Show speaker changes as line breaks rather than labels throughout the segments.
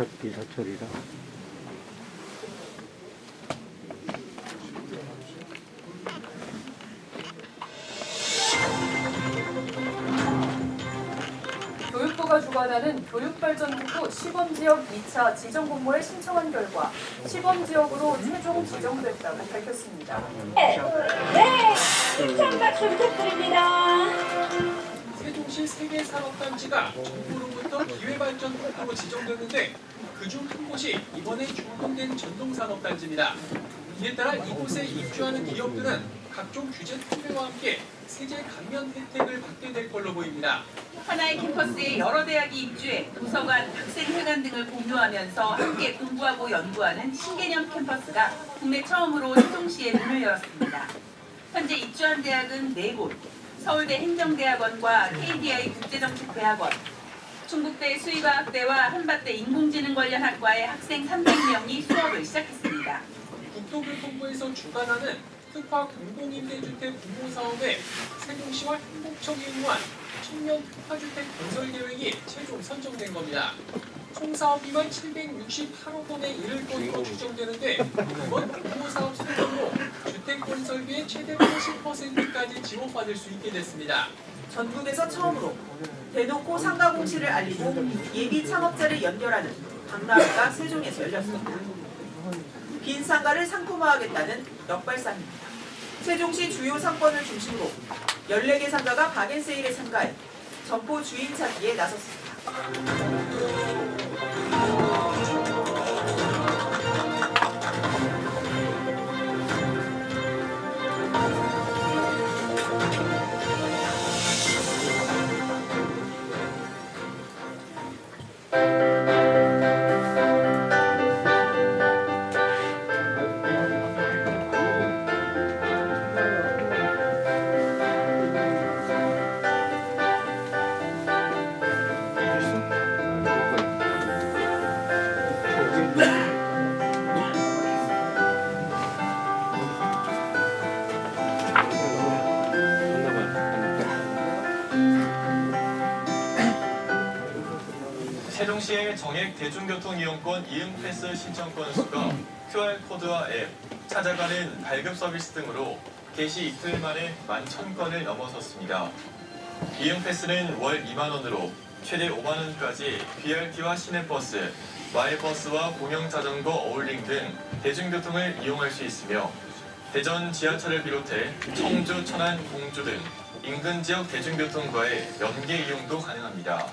첫 기사철이라.
교육부가 주관하는 교육발전국부 시범지역 2차 지정공모에 신청한 결과 시범지역으로 최종 지정됐다고 밝혔습니다.
네, 힘찬 박수 부탁드립니다.
세종시 세계산업단지가 정부로부터 기회발전국으로 지정됐는데 그중 한 곳이 이번에 준공된 전동산업단지입니다. 이에 따라 이곳에 입주하는 기업들은 각종 규제 특례와 함께 세제 감면 혜택을 받게 될 걸로 보입니다.
하나의 캠퍼스에 여러 대학이 입주해 도서관, 학생회관 등을 공유하면서 함께 공부하고 연구하는 신개념 캠퍼스가 국내 처음으로 세종시에 문을 열었습니다. 현재 입주한 대학은 4곳, 서울대 행정대학원과 KDI 국제정책대학원, 충북대 수의과학대와 한밭대 인공지능 관련 학과의 학생 300명이 수업을 시작했습니다.
국토교통부에서 주관하는 특화 공공임대주택 공모사업에 세종시와 행복청이 의무한 청년 특화주택 건설 계획이 최종 선정된 겁니다. 총 사업비만 768억 원에 이를 것으로 추정되는데 이번 공모사업 성공으로 주택 건설비의 최대 80%까지 지원받을 수 있게 됐습니다.
전국에서 처음으로 대놓고 상가 공시를 알리고 예비 창업자를 연결하는 박람회가 세종에서 열렸습니다. 빈 상가를 상품화하겠다는 역발상입니다. 세종시 주요 상권을 중심으로 14개 상가가 박앤세일에 참가해 점포 주인 찾기에 나섰습니다.
세종시의 정액 대중교통 이용권 이응 패스 신청 건수가 QR코드와 앱, 찾아가는 발급 서비스 등으로 개시 이틀 만에 11,000건을 넘어섰습니다. 이응 패스는 월 2만 원으로 최대 5만 원까지 BRT와 시내버스, 마을버스와 공영자전거 어울링 등 대중교통을 이용할 수 있으며 대전 지하철을 비롯해 청주, 천안, 공주 등 인근 지역 대중교통과의 연계 이용도 가능합니다.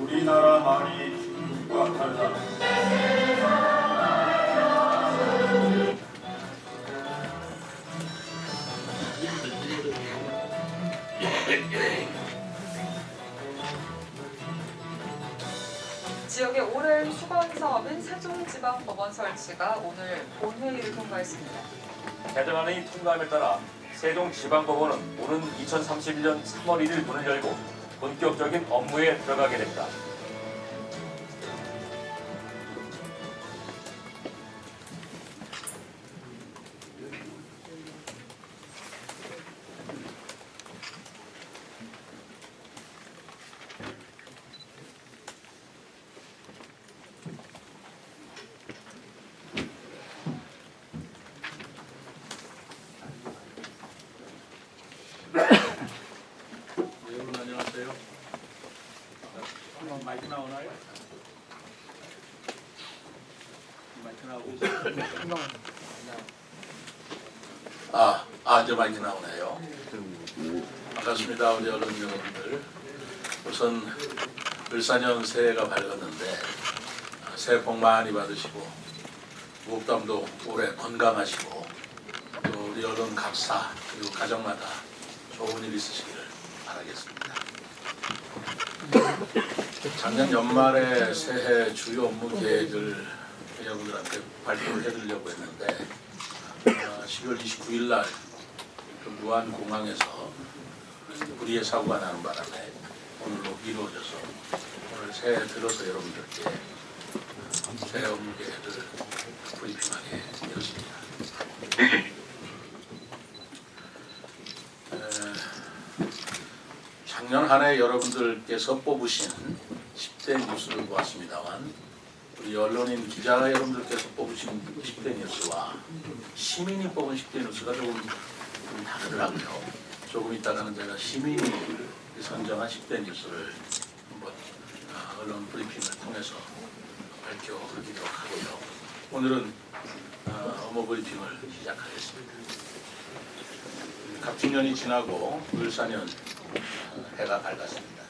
우리나라 말이 중국과 달라.
지역의 오랜 수건 사업인 세종지방법원 설치가 오늘 본회의를 통과했습니다.
개정안의 통과함에 따라 세종지방법원은 오는 2031년 3월 1일 문을 열고 본격적인 업무에 들어가게 됩니다.
작년 새해가 밝았는데 아, 새해 복 많이 받으시고 목담도 오래 건강하시고 또 우리 여론 각사 그리고 가정마다 좋은 일 있으시기를 바라겠습니다. 작년 연말에 새해 주요 업무 계획을 여러분들한테 발표를 해드리려고 했는데 아, 10월 29일 날 그 무안공항에서 불의의 사고가 나는 바람에 오늘로 미뤄져서 오늘 새해 들어서 여러분들께 새해 업무 계획을 브리핑하게 되었습니다. 에, 작년 한한해 여러분들께서 뽑으신 10대 뉴스를 보았습니다만 우리 언론인 기자 여러분들께서 뽑으신 10대 뉴스와 시민이 뽑은 10대 뉴스가 조금 좀 다르더라고요. 조금 있다가는 제가 시민이 선정한 10대 뉴스를 한번 아, 언론 브리핑을 통해서 밝혀드리도록 하고요. 오늘은 아, 업무 브리핑을 시작하겠습니다. 갑진년이 지나고 을사년 어, 해가 밝았습니다.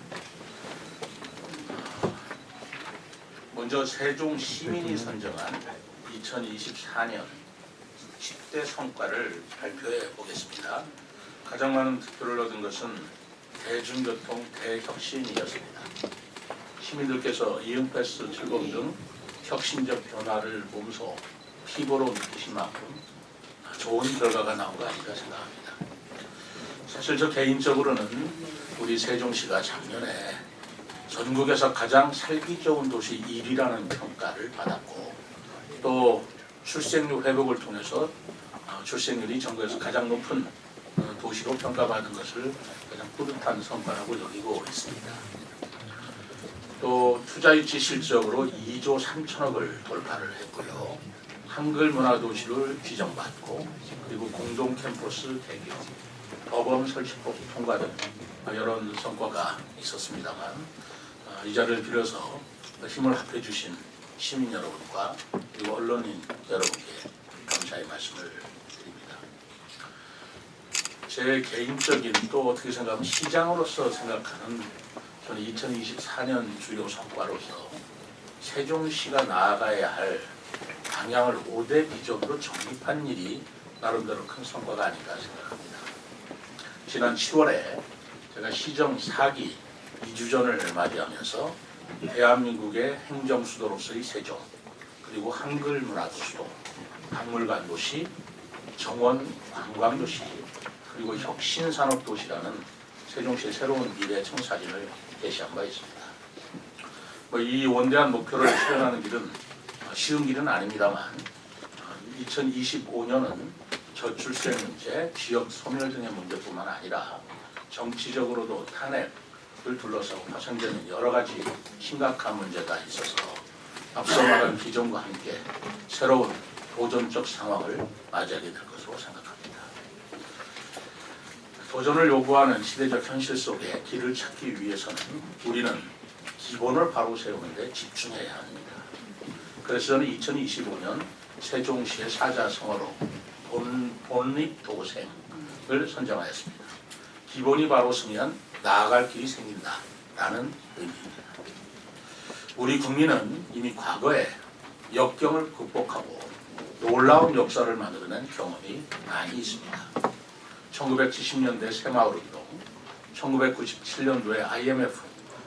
먼저 세종 시민이 선정한 2024년 10대 성과를 발표해 보겠습니다. 가장 많은 득표를 얻은 것은 대중교통 대혁신이었습니다. 시민들께서 이응패스 출범 등 혁신적 변화를 몸소 피부로 느끼신 만큼 좋은 결과가 나온 거 아닌가 생각합니다. 사실 저 개인적으로는 우리 세종시가 작년에 전국에서 가장 살기 좋은 도시 1위라는 평가를 받았고 또 출생률 회복을 통해서 어, 출생률이 전국에서 가장 높은 어, 도시로 평가받은 것을 가장 뿌듯한 성과라고 여기고 있습니다. 또 투자 유치 실적으로 2조 3천억을 돌파를 했고요. 한글 문화 도시를 지정받고 그리고 공동 캠퍼스 대교, 법원 설치법 통과 등 여러 성과가 있었습니다만 어, 이 자리를 빌어서 힘을 합해 주신 시민 여러분과 그리고 언론인 여러분께 감사의 말씀을. 제 개인적인 또 어떻게 생각하면 시장으로서 생각하는 저는 2024년 주요 성과로서 세종시가 나아가야 할 방향을 5대 비전으로 정립한 일이 나름대로 큰 성과가 아닌가 생각합니다. 지난 10월에 제가 시정 4기 2주 전을 맞이하면서 대한민국의 행정수도로서의 세종 그리고 한글 문화도 수도 박물관 도시 정원 관광도시 그리고 혁신산업도시라는 세종시의 새로운 미래 청사진을 제시한 바 있습니다. 뭐 이 원대한 목표를 실현하는 길은 쉬운 길은 아닙니다만 2025년은 저출생 문제, 지역 소멸 등의 문제뿐만 아니라 정치적으로도 탄핵을 둘러싸고 파생되는 여러 가지 심각한 문제가 있어서 앞서 말한 비전과 함께 새로운 도전적 상황을 맞이하게 될 생각합니다. 도전을 요구하는 시대적 현실 속에 길을 찾기 위해서는 우리는 기본을 바로 세우는 데 집중해야 합니다. 그래서 저는 2025년 세종시의 사자성어로 본, 본립도생을 선정하였습니다. 기본이 바로 서면 나아갈 길이 생긴다라는 의미입니다. 우리 국민은 이미 과거에 역경을 극복하고 놀라운 역사를 만들어낸 경험이 많이 있습니다. 1970년대 새마을운동, 1997년도에 IMF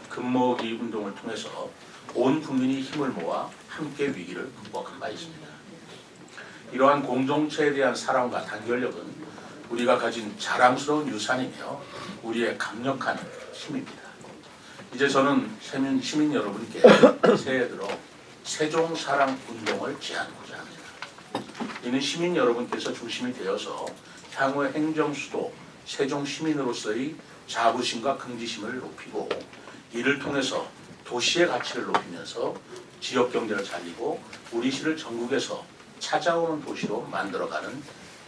금모으기 운동을 통해서 온 국민이 힘을 모아 함께 위기를 극복한 바 있습니다. 이러한 공동체에 대한 사랑과 단결력은 우리가 가진 자랑스러운 유산이며 우리의 강력한 힘입니다. 이제 저는 세민 시민 여러분께 새해 들어 세종 사랑 운동을 제안하고자 합니다. 이는 시민 여러분께서 중심이 되어서 향후 행정 수도 세종 시민으로서의 자부심과 긍지심을 높이고 이를 통해서 도시의 가치를 높이면서 지역 경제를 살리고 우리 시를 전국에서 찾아오는 도시로 만들어가는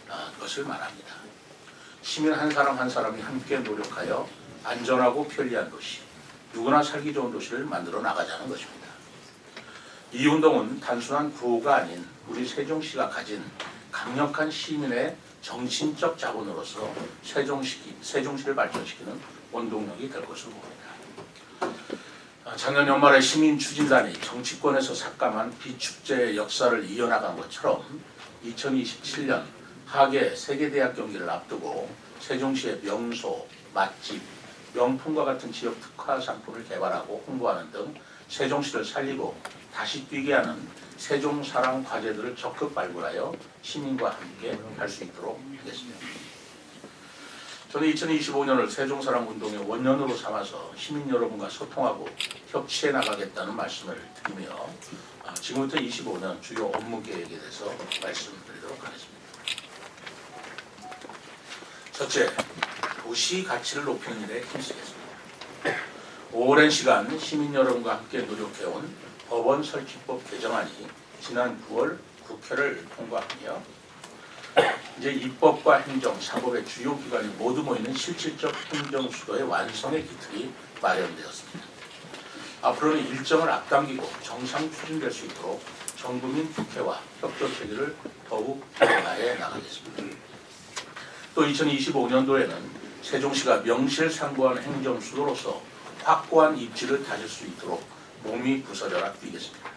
아, 것을 말합니다. 시민 한 사람 한 사람이 함께 노력하여 안전하고 편리한 도시, 누구나 살기 좋은 도시를 만들어 나가자는 것입니다. 이 운동은 단순한 구호가 아닌 우리 세종시가 가진 강력한 시민의 정신적 자본으로서 세종시, 세종시를 발전시키는 원동력이 될 것으로 봅니다. 아, 작년 연말에 시민 추진단이 정치권에서 삭감한 비축제의 역사를 이어나간 것처럼 2027년 하계 세계대학 경기를 앞두고 세종시의 명소, 맛집, 명품과 같은 지역 특화 상품을 개발하고 홍보하는 등 세종시를 살리고 다시 뛰게 하는 세종사랑 과제들을 적극 발굴하여 시민과 함께 할 수 있도록 하겠습니다. 저는 2025년을 세종사랑 운동의 원년으로 삼아서 시민 여러분과 소통하고 협치해 나가겠다는 말씀을 드리며 아, 지금부터 25년 주요 업무 계획에 대해서 말씀드리도록 하겠습니다. 첫째, 도시 가치를 높이는 일에 힘쓰겠습니다. 오랜 시간 시민 여러분과 함께 노력해온 법원 설치법 개정안이 지난 9월 국회를 통과하며 이제 입법과 행정, 사법의 주요 기관이 모두 모이는 실질적 행정 수도의 완성의 기틀이 마련되었습니다. 앞으로는 일정을 앞당기고 정상 추진될 수 있도록 정부민 국회와 협조 체계를 더욱 강화해 나가겠습니다. 또 2025년도에는 세종시가 명실상부한 행정 수도로서 확고한 입지를 다질 수 있도록 몸이 부서져라 뛰겠습니다.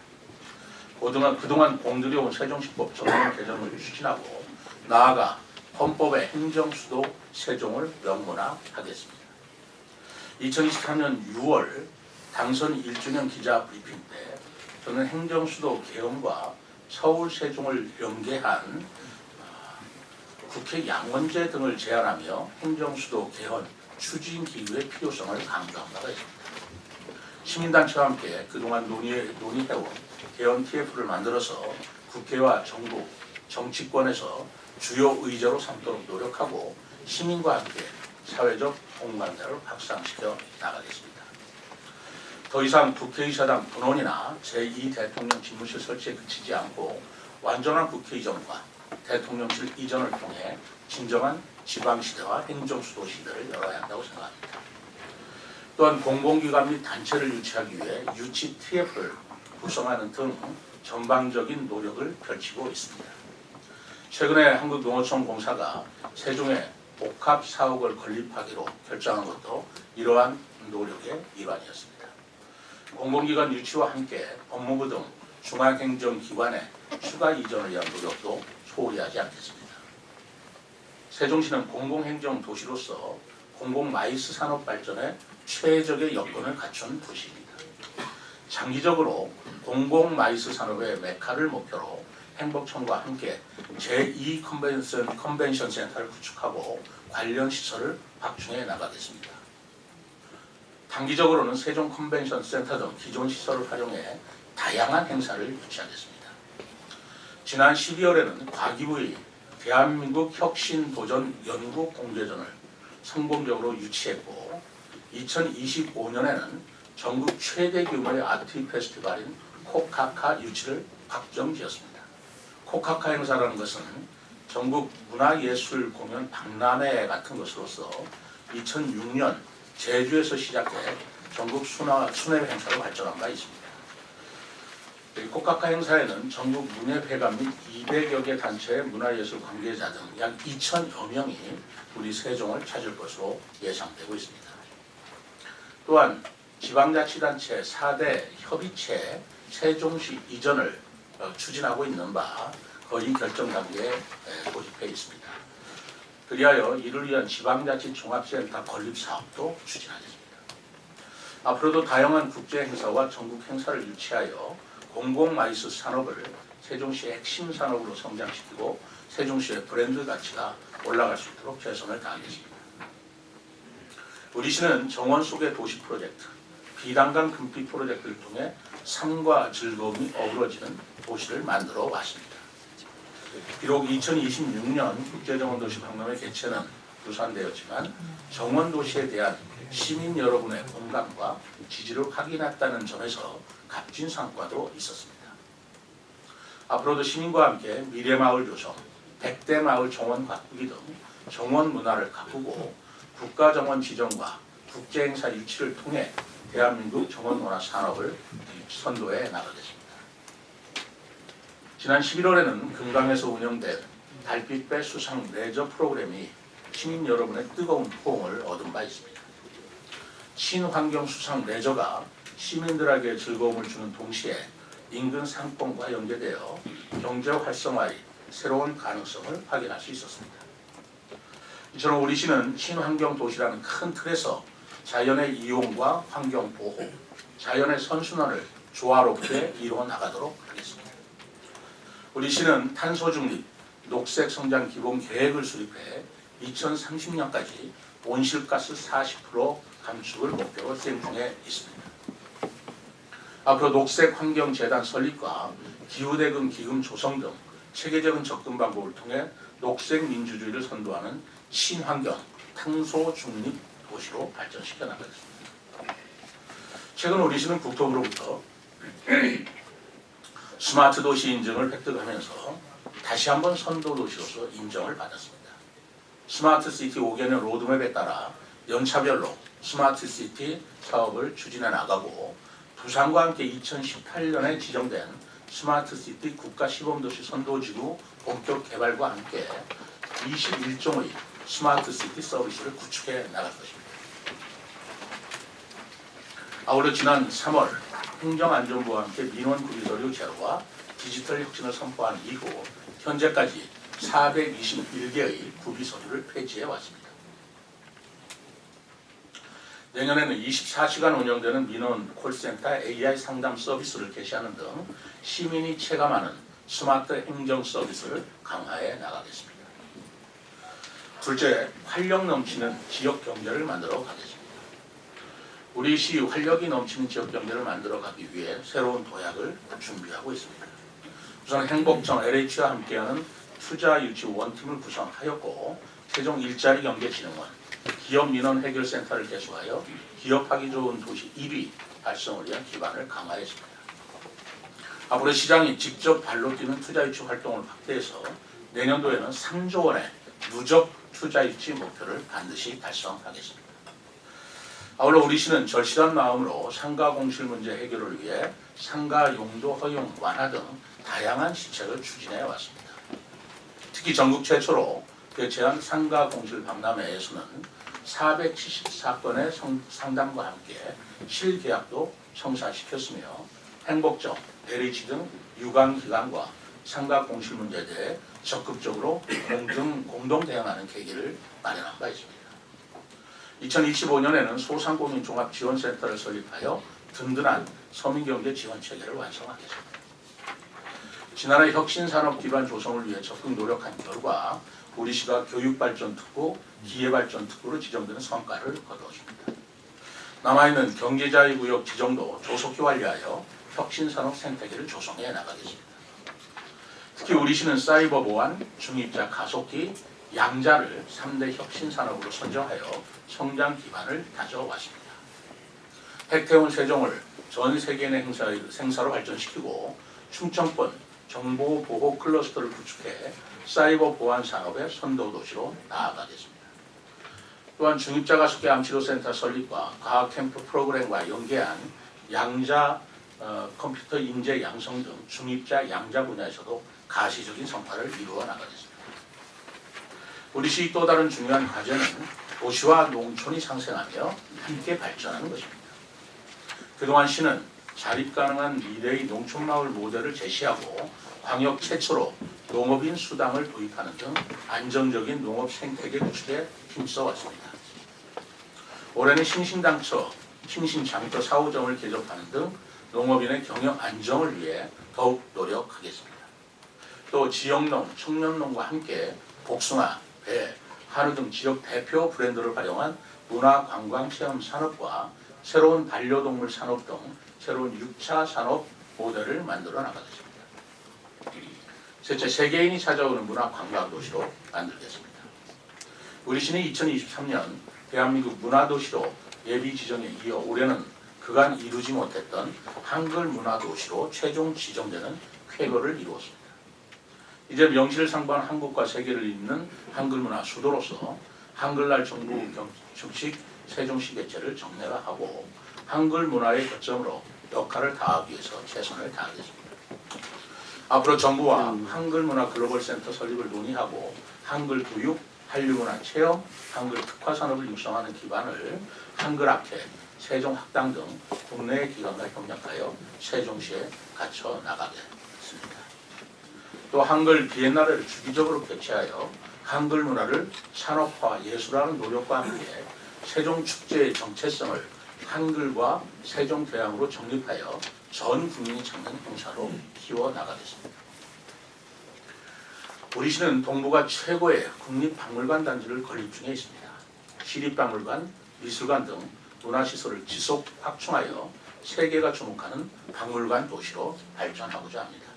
그동안, 그동안 공들여온 세종시법 전면 개정을 추진하고 나아가 헌법의 행정수도 세종을 명문화하겠습니다. 2023년 6월 당선 1주년 기자 브리핑 때 저는 행정수도 개헌과 서울 세종을 연계한 아, 국회 양원제 등을 제안하며 행정수도 개헌 추진 기구의 필요성을 강조한 바가 있습니다. 시민단체와 함께 그동안 논의, 논의해온 개헌 TF를 만들어서 국회와 정부, 정치권에서 주요 의제로 삼도록 노력하고 시민과 함께 사회적 공감대를 확산시켜 나가겠습니다. 더 이상 국회의사당 분원이나 제2 대통령 집무실 설치에 그치지 않고 완전한 국회 이전과 대통령실 이전을 통해 진정한 지방시대와 행정수도 시대를 열어야 한다고 생각합니다. 또한 공공기관 및 단체를 유치하기 위해 유치 TF를 구성하는 등 전방적인 노력을 펼치고 있습니다. 최근에 한국농어촌 공사가 세종에 복합 사옥을 건립하기로 결정한 것도 이러한 노력의 일환이었습니다. 공공기관 유치와 함께 법무부 등 중앙행정기관의 추가 이전을 위한 노력도 소홀히 하지 않겠습니다. 세종시는 공공행정 도시로서 공공 마이스 산업 발전에 최적의 여건을 갖춘 도시입니다. 장기적으로 공공 마이스 산업의 메카를 목표로 행복청과 함께 제2 컨벤션, 컨벤션 센터를 구축하고 관련 시설을 확충해 나가겠습니다. 단기적으로는 세종 컨벤션 센터 등 기존 시설을 활용해 다양한 행사를 유치하겠습니다. 지난 12월에는 과기부의 대한민국 혁신도전 연구 공개전을 성공적으로 유치했고 2025년에는 전국 최대 규모의 아트 페스티벌인 코카카 유치를 확정지었습니다. 코카카 행사라는 것은 전국 문화예술 공연 박람회 같은 것으로서 2006년 제주에서 시작해 전국 순화, 순회 행사로 발전한 바 있습니다. 이 코카카 행사에는 전국 문예회관 및 200여 개 단체의 문화예술 관계자 등 약 2천여 명이 우리 세종을 찾을 것으로 예상되고 있습니다. 또한 지방자치단체 4대 협의체 세종시 이전을 어, 추진하고 있는 바 거의 결정 단계에 에, 고집해 있습니다. 그리하여 이를 위한 지방자치 종합센터 건립 사업도 추진하겠습니다. 앞으로도 다양한 국제 행사와 전국 행사를 유치하여 공공 마이스 산업을 세종시의 핵심 산업으로 성장시키고 세종시의 브랜드 가치가 올라갈 수 있도록 최선을 다하겠습니다. 우리 시는 정원 속의 도시 프로젝트, 비단강 금빛 프로젝트를 통해 삶과 즐거움이 어우러지는 도시를 만들어 왔습니다. 비록 2026년 국제정원도시 박람회 개최는 유산되었지만 정원도시에 대한 시민 여러분의 공감과 지지를 확인했다는 점에서 값진 성과도 있었습니다. 앞으로도 시민과 함께 미래마을 조성, 백대마을 정원 가꾸기 등 정원 문화를 가꾸고 국가정원 지정과 국제행사 유치를 통해 대한민국 정원문화 산업을 선도해 나가겠습니다. 지난 11월에는 금강에서 운영된 달빛배 수상 레저 프로그램이 시민 여러분의 뜨거운 호응을 얻은 바 있습니다. 친환경 수상 레저가 시민들에게 즐거움을 주는 동시에 인근 상권과 연계되어 경제 활성화의 새로운 가능성을 확인할 수 있었습니다. 이처럼 우리 시는 친환경 도시라는 큰 틀에서 자연의 이용과 환경 보호, 자연의 선순환을 조화롭게 이루어 나가도록 하겠습니다. 우리 시는 탄소 중립, 녹색 성장 기본 계획을 수립해 2030년까지 온실가스 40% 감축을 목표로 수행 중에 있습니다. 앞으로 녹색 환경 재단 설립과 기후 대금 기금 조성 등 체계적인 접근 방법을 통해 녹색 민주주의를 선도하는 친환경 탄소 중립 도시로 발전시켜 나가겠습니다. 최근 우리 시는 국토부로부터 스마트 도시 인증을 획득하면서 다시 한번 선도 도시로서 인정을 받았습니다. 스마트 시티 5개년 로드맵에 따라 연차별로 스마트 시티 사업을 추진해 나가고 부산과 함께 2018년에 지정된 스마트 시티 국가 시범 도시 선도지구 본격 개발과 함께 21종의 스마트 시티 서비스를 구축해 나갈 것입니다. 아울러 지난 3월 행정안전부와 함께 민원 구비 서류 제로와 디지털 혁신을 선포한 이후 현재까지 421개의 구비 서류를 폐지해 왔습니다. 내년에는 24시간 운영되는 민원 콜센터 AI 상담 서비스를 개시하는 등 시민이 체감하는 스마트 행정 서비스를 강화해 나가겠습니다. 둘째, 활력 넘치는 지역 경제를 만들어 가겠습니다. 우리 시 활력이 넘치는 지역 경제를 만들어 가기 위해 새로운 도약을 준비하고 있습니다. 우선 행복청 LH와 함께하는 투자 유치 원팀을 구성하였고 최종 일자리 경제 진흥원 기업 민원 해결 센터를 개소하여 기업하기 좋은 도시 1위 달성을 위한 기반을 강화했습니다. 앞으로 시장이 직접 발로 뛰는 투자 유치 활동을 확대해서 내년도에는 3조 원의 누적 투자 유치 목표를 반드시 달성하겠습니다. 아울러 우리 시는 절실한 마음으로 상가 공실 문제 해결을 위해 상가 용도 허용 완화 등 다양한 시책을 추진해 왔습니다. 특히 전국 최초로 개최한 상가 공실 박람회에서는 474건의 상담과 함께 실계약도 성사시켰으며 행복정, LH 등 유관기관과 상가 공실 문제에 대해 적극적으로 공동, 공동 대응하는 계기를 마련한 바 있습니다. 2025년에는 소상공인 종합지원센터를 설립하여 든든한 서민경제 지원 체계를 완성하겠습니다. 지난해 혁신산업 기반 조성을 위해 적극 노력한 결과 우리 시가 교육발전특구, 기회발전특구로 지정되는 성과를 거두었습니다. 남아있는 경제자유구역 지정도 조속히 완료하여 혁신산업 생태계를 조성해 나가겠습니다. 특히 우리 시는 사이버 보안, 중입자 가속기, 양자를 3대 혁신 산업으로 선정하여 성장 기반을 다져왔습니다. 핵태운 세종을 전 세계 내 행사, 생사로 발전시키고 충청권 정보 보호 클러스터를 구축해 사이버 보안 산업의 선도 도시로 나아가겠습니다. 또한 중입자 가속기 암치료센터 설립과 과학 캠프 프로그램과 연계한 양자 어, 컴퓨터 인재 양성 등 중입자 양자 분야에서도 가시적인 성과를 이루어 나가겠습니다. 우리 시또 다른 중요한 과제는 도시와 농촌이 상생하며 함께 발전하는 것입니다. 그동안 시는 자립 가능한 미래의 농촌 마을 모델을 제시하고 광역 최초로 농업인 수당을 도입하는 등 안정적인 농업 생태계 구축에 힘써 왔습니다. 올해는 신신당처, 신신장터 4호점을 개접하는 등 농업인의 경영 안정을 위해 더욱 노력하겠습니다. 또 지역농, 청년농과 함께 복숭아, 배, 한우 등 지역 대표 브랜드를 활용한 문화 관광 체험 산업과 새로운 반려동물 산업 등 새로운 6차 산업 모델을 만들어 나가겠습니다. 셋째, 세계인이 찾아오는 문화 관광 도시로 만들겠습니다. 우리 시는 2023년 대한민국 문화 도시로 예비 지정에 이어 올해는 그간 이루지 못했던 한글 문화 도시로 최종 지정되는 쾌거를 이루었습니다. 이제 명실상부한 한국과 세계를 잇는 한글 문화 수도로서 한글날 정부 정식 세종시 개최를 정례화하고 한글 문화의 거점으로 역할을 다하기 위해서 최선을 다하겠습니다. 앞으로 정부와 한글 문화 글로벌 센터 설립을 논의하고 한글 교육, 한류 문화 체험, 한글 특화 산업을 육성하는 기반을 한글 학회, 세종 학당 등 국내 기관과 협력하여 세종시에 갖춰 나가겠습니다. 또 한글 비엔나레를 주기적으로 개최하여 한글 문화를 산업화 예술화하는 노력과 함께 세종 축제의 정체성을 한글과 세종 교양으로 정립하여 전 국민이 찾는 행사로 키워 나가겠습니다. 우리 시는 동북아 최고의 국립박물관 단지를 건립 중에 있습니다. 시립박물관, 미술관 등 문화시설을 지속 확충하여 세계가 주목하는 박물관 도시로 발전하고자 합니다.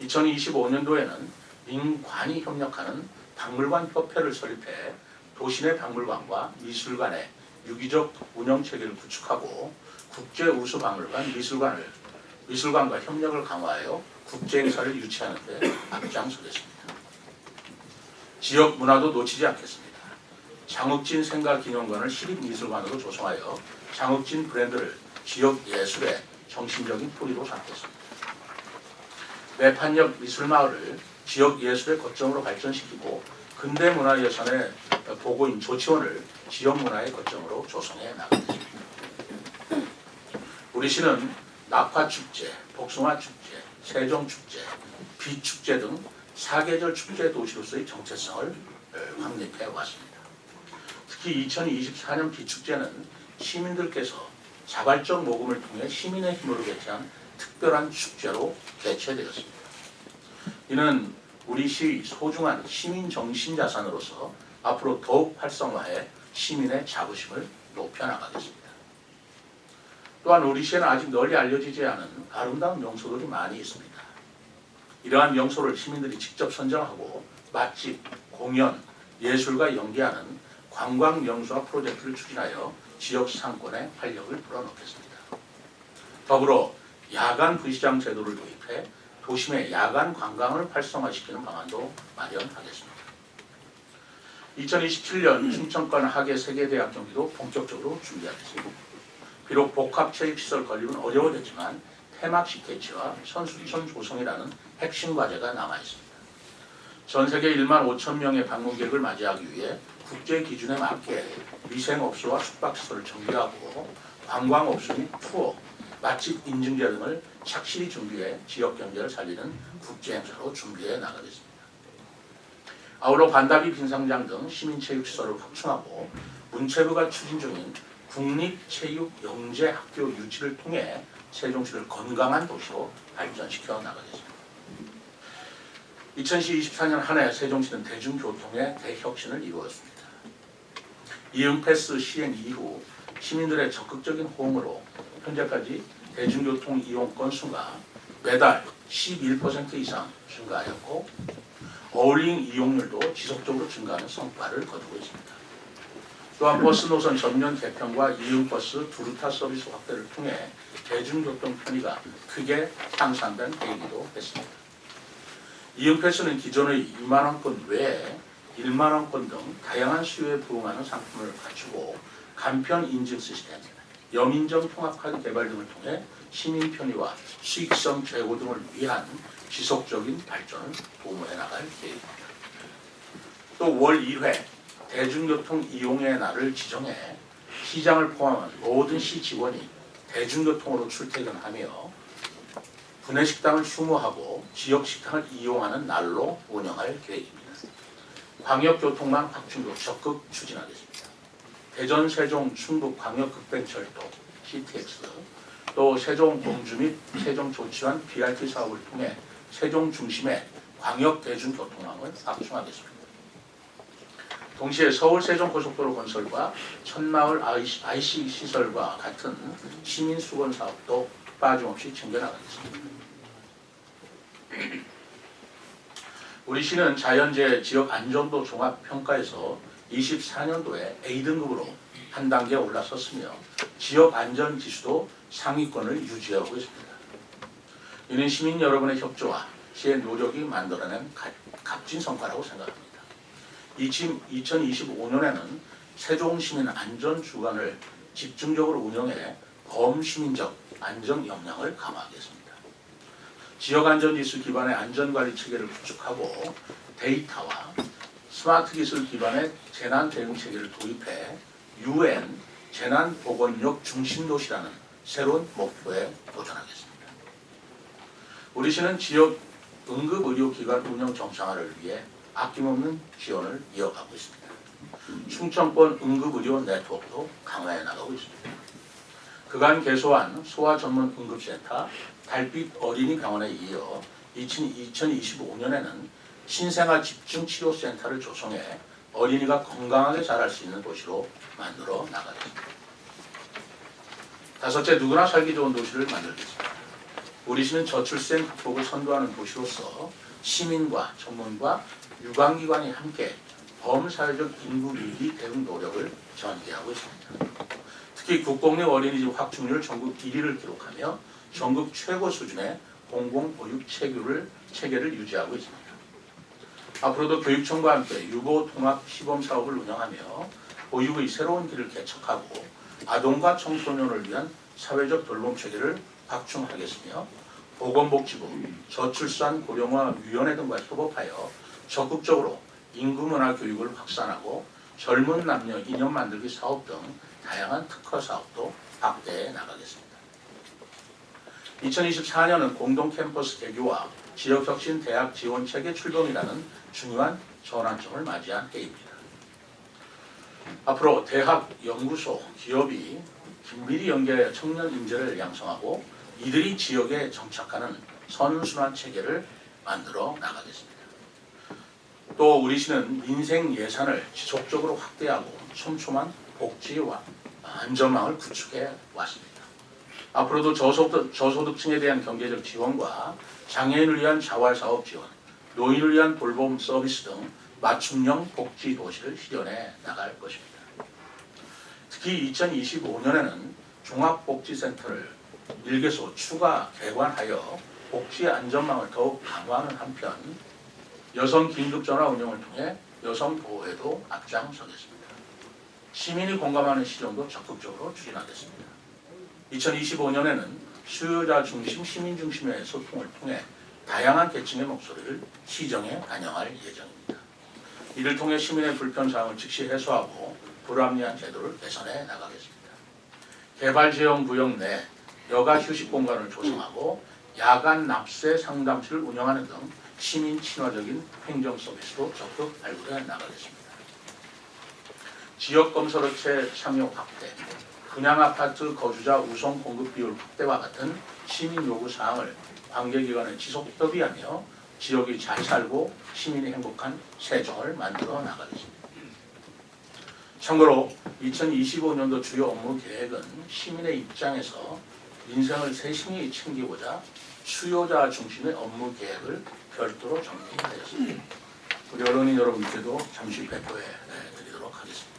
2025년도에는 민관이 협력하는 박물관 협회를 설립해 도시내 박물관과 미술관의 유기적 운영 체계를 구축하고 국제 우수 박물관 미술관을 미술관과 협력을 강화하여 국제 행사를 유치하는 데 앞장서겠습니다. 지역 문화도 놓치지 않겠습니다. 장욱진 생가기념관을 시립미술관으로 조성하여 장욱진 브랜드를 지역 예술의 정신적인 뿌리로 삼겠습니다. 매판역 미술마을을 지역 예술의 거점으로 발전시키고 근대문화예산의 보고인 조치원을 지역문화의 거점으로 조성해 나가겠습니다. 우리 시는 낙화축제, 복숭아축제, 세종축제, 비축제 등 사계절 축제 도시로서의 정체성을 어, 확립해 왔습니다. 특히 2024년 비축제는 시민들께서 자발적 모금을 통해 시민의 힘으로 개최한 특별한 축제로 개최되었습니다. 이는 우리 시 소중한 시민 정신 자산으로서 앞으로 더욱 활성화해 시민의 자부심을 높여나가겠습니다. 또한 우리 시에는 아직 널리 알려지지 않은 아름다운 명소들이 많이 있습니다. 이러한 명소를 시민들이 직접 선정하고 맛집, 공연, 예술과 연계하는 관광 명소화 프로젝트를 추진하여 지역 상권에 활력을 불어넣겠습니다. 더불어 야간 부시장 제도를 도입해 도심의 야간 관광을 활성화시키는 방안도 마련하겠습니다. 2027년 춘천권 하계 세계대학 경기도 본격적으로 준비하겠습니다. 비록 복합체육시설 건립은 어려워졌지만 폐막식 개최와 선수촌 조성이라는 핵심 과제가 남아있습니다. 전 세계 1만 5천 명의 방문객을 맞이하기 위해 국제 기준에 맞게 위생업소와 숙박시설을 정비하고 관광업소 및 투어, 맛집 인증제 등을 착실히 준비해 지역 경제를 살리는 국제 행사로 준비해 나가겠습니다. 아울러 반다비 빈상장 등 시민체육 시설을 확충하고 문체부가 추진 중인 국립체육영재학교 유치를 통해 세종시를 건강한 도시로 발전시켜 나가겠습니다. 2024년 한 해 세종시는 대중교통의 대혁신을 이루었습니다. 이응패스 시행 이후 시민들의 적극적인 호응으로 현재까지 대중교통 이용 건수가 매달 11% 이상 증가하였고 어울링 이용률도 지속적으로 증가하는 성과를 거두고 있습니다. 또한 버스 노선 전면 개편과 이응버스 두루타 서비스 확대를 통해 대중교통 편의가 크게 향상된 계기도 했습니다. 이응패스는 기존의 2만원권 외에 1만원권 등 다양한 수요에 부응하는 상품을 갖추고 간편 인증 시스템, 여민정 통합카드 개발 등을 통해 시민 편의와 수익성 제고 등을 위한 지속적인 발전을 도모해 나갈 계획입니다. 또월 1회 대중교통 이용의 날을 지정해 시장을 포함한 모든 시 직원이 대중교통으로 출퇴근하며 구내식당을 휴무하고 지역식당을 이용하는 날로 운영할 계획입니다. 광역교통망 확충도 적극 추진하겠습니다. 대전, 세종, 충북 광역급행철도 CTX 또 세종 공주 및 세종 조치원 BRT 사업을 통해 세종 중심의 광역 대중교통망을 확충하겠습니다. 동시에 서울 세종 고속도로 건설과 천마을 IC 시설과 같은 시민 수건 사업도 빠짐없이 챙겨나가겠습니다. 우리 시는 자연재해 지역 안정도 종합 평가에서 24년도에 A등급으로 한 단계 올라섰으며 지역 안전 지수도 상위권을 유지하고 있습니다. 이는 시민 여러분의 협조와 시의 노력이 만들어낸 가- 값진 성과라고 생각합니다. 2025년에는 세종시민 안전 주간을 집중적으로 운영해 범시민적 안전 역량을 강화하겠습니다. 지역 안전지수 기반의 안전관리 체계를 구축하고 데이터와 스마트 기술 기반의 재난 대응 체계를 도입해 UN 재난 보건력 중심 도시라는 새로운 목표에 도전하겠습니다. 우리 시는 지역 응급 의료기관 운영 정상화를 위해 아낌없는 지원을 이어가고 있습니다. 충청권 응급의료 네트워크도 강화해 나가고 있습니다. 그간 개소한 소아 전문 응급센터 달빛 어린이 병원에 이어 2025년에는 신생아 집중 치료 센터를 조성해 어린이가 건강하게 자랄 수 있는 도시로 만들어 나가겠습니다. 다섯째, 누구나 살기 좋은 도시를 만들겠습니다. 우리 시는 저출생 극복을 선도하는 도시로서 시민과 전문가, 유관기관이 함께 범사회적 인구 위기 대응 노력을 전개하고 있습니다. 특히 국공립 어린이집 확충률 전국 1위를 기록하며 전국 최고 수준의 공공보육 체계를, 체계를 유지하고 있습니다. 앞으로도 교육청과 함께 유보 통합 시범 사업을 운영하며 보육의 새로운 길을 개척하고 아동과 청소년을 위한 사회적 돌봄 체계를 확충하겠으며 보건복지부, 저출산 고령화 위원회 등과 협업하여 적극적으로 인구 문화 교육을 확산하고 젊은 남녀 인연 만들기 사업 등 다양한 특화 사업도 확대해 나가겠습니다. 2024년은 공동 캠퍼스 개교와 지역혁신 대학 지원 체계 출범이라는 중요한 전환점을 맞이한 해입니다. 앞으로 대학, 연구소, 기업이 긴밀히 연계하여 청년 인재를 양성하고 이들이 지역에 정착하는 선순환 체계를 만들어 나가겠습니다. 또 우리 시는 민생 예산을 지속적으로 확대하고 촘촘한 복지와 안전망을 구축해 왔습니다. 앞으로도 저소득, 저소득층에 대한 경제적 지원과 장애인을 위한 자활 사업 지원, 노인을 위한 돌봄 서비스 등 맞춤형 복지 도시를 실현해 나갈 것입니다. 특히 2025년에는 종합복지센터를 1개소 추가 개관하여 복지 안전망을 더욱 강화하는 한편 여성 긴급전화 운영을 통해 여성 보호에도 앞장서겠습니다. 시민이 공감하는 시정도 적극적으로 추진하겠습니다. 2025년에는 수요자 중심, 시민 중심의 소통을 통해 다양한 계층의 목소리를 시정에 반영할 예정입니다. 이를 통해 시민의 불편사항을 즉시 해소하고 불합리한 제도를 개선해 나가겠습니다. 개발지형 구역 내 여가 휴식 공간을 조성하고 야간 납세 상담실을 운영하는 등 시민 친화적인 행정 서비스도 적극 발굴해 나가겠습니다. 지역 검사로체 참여 확대, 분양 아파트 거주자 우선 공급 비율 확대와 같은 시민 요구 사항을 관계기관에 지속 협의하며 지역이 잘 살고 시민이 행복한 세정을 만들어 나가겠습니다. 참고로 2025년도 주요 업무 계획은 시민의 입장에서 민생을 세심히 챙기고자 수요자 중심의 업무 계획을 별도로 정리하였습니다. 우리 언론인 여러분께도 잠시 배포해 드리도록 하겠습니다.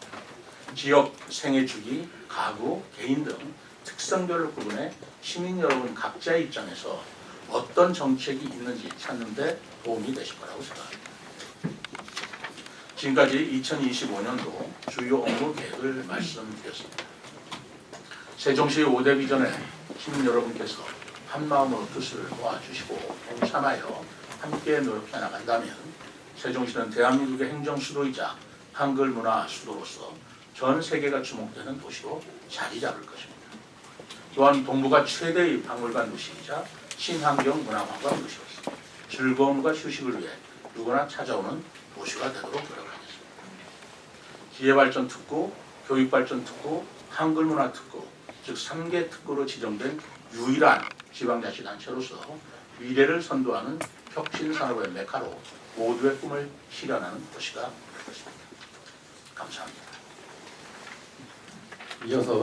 지역 생애 주기, 가구, 개인 등 특성별로 구분해 시민 여러분 각자의 입장에서 어떤 정책이 있는지 찾는 데 도움이 되실 거라고 생각합니다. 지금까지 2025년도 주요 업무 계획을 말씀드렸습니다. 세종시 5대 비전에 시민 여러분께서 한 마음으로 뜻을 모아주시고 동참하여 함께 노력해 나간다면 세종시는 대한민국의 행정 수도이자 한글 문화 수도로서 전 세계가 주목되는 도시로 자리 잡을 것입니다. 또한 동부가 최대의 박물관 도시이자 친환경 문화관광 도시로서 즐거움과 휴식을 위해 누구나 찾아오는 도시가 되도록 노력하겠습니다. 기회발전 특구, 교육발전 특구, 한글문화 특구, 즉 3개 특구로 지정된 유일한 지방자치단체로서 미래를 선도하는 혁신산업의 메카로 모두의 꿈을 실현하는 도시가 될 것입니다. 감사합니다.
이어서